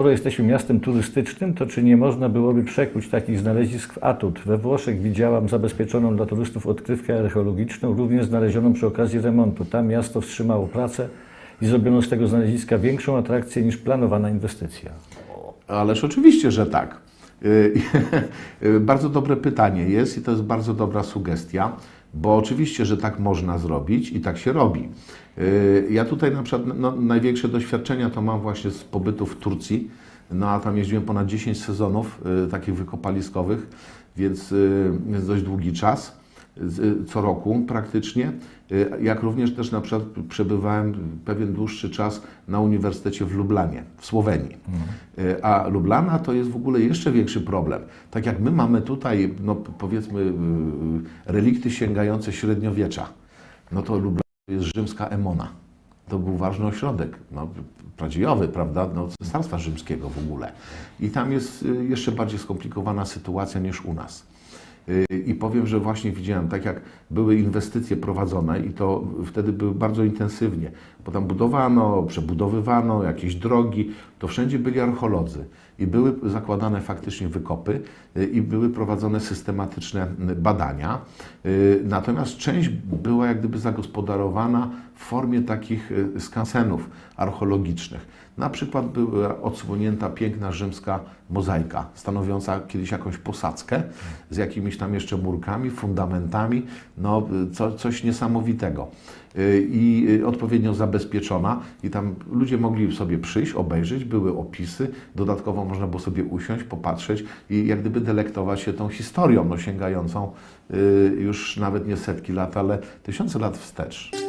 Skoro jesteśmy miastem turystycznym, to czy nie można byłoby przekuć takich znalezisk w atut? We Włoszech widziałam zabezpieczoną dla turystów odkrywkę archeologiczną, również znalezioną przy okazji remontu. Tam miasto wstrzymało pracę i zrobiono z tego znaleziska większą atrakcję niż planowana inwestycja. Ależ oczywiście, że tak. Y, y, Bardzo dobre pytanie jest i to jest bardzo dobra sugestia, bo oczywiście, że tak można zrobić i tak się robi. Y, Ja tutaj na przykład no, największe doświadczenia to mam właśnie z pobytu w Turcji, no a tam jeździłem ponad 10 sezonów y, takich wykopaliskowych, więc y, jest dość długi czas co roku praktycznie, y, jak również też na przykład przebywałem pewien dłuższy czas na Uniwersytecie w Lublanie, w Słowenii. Y, A Lublana to jest w ogóle jeszcze większy problem. Tak jak my mamy tutaj, no powiedzmy, y, relikty sięgające średniowiecza, no to Lublana to jest rzymska Emona. To był ważny ośrodek, no, prawdziwy, prawda, no, cesarstwa rzymskiego w ogóle. I tam jest jeszcze bardziej skomplikowana sytuacja niż u nas. Y, I powiem, że właśnie widziałem, tak jak były inwestycje prowadzone i to wtedy były bardzo intensywnie, bo tam budowano, przebudowywano jakieś drogi, to wszędzie byli archeolodzy i były zakładane faktycznie wykopy y, i były prowadzone systematyczne y, badania. Natomiast część była jak gdyby zagospodarowana w formie takich skansenów archeologicznych. Na przykład była odsłonięta piękna rzymska mozaika, stanowiąca kiedyś jakąś posadzkę z jakimiś tam jeszcze murkami, fundamentami, no co, coś niesamowitego. Y, I y, odpowiednio zabezpieczona i tam ludzie mogli sobie przyjść, obejrzeć, były opisy, dodatkowo można było sobie usiąść, popatrzeć i jak gdyby delektować się tą historią, no sięgającą y, już nawet nie setki lat, ale tysiące lat wstecz.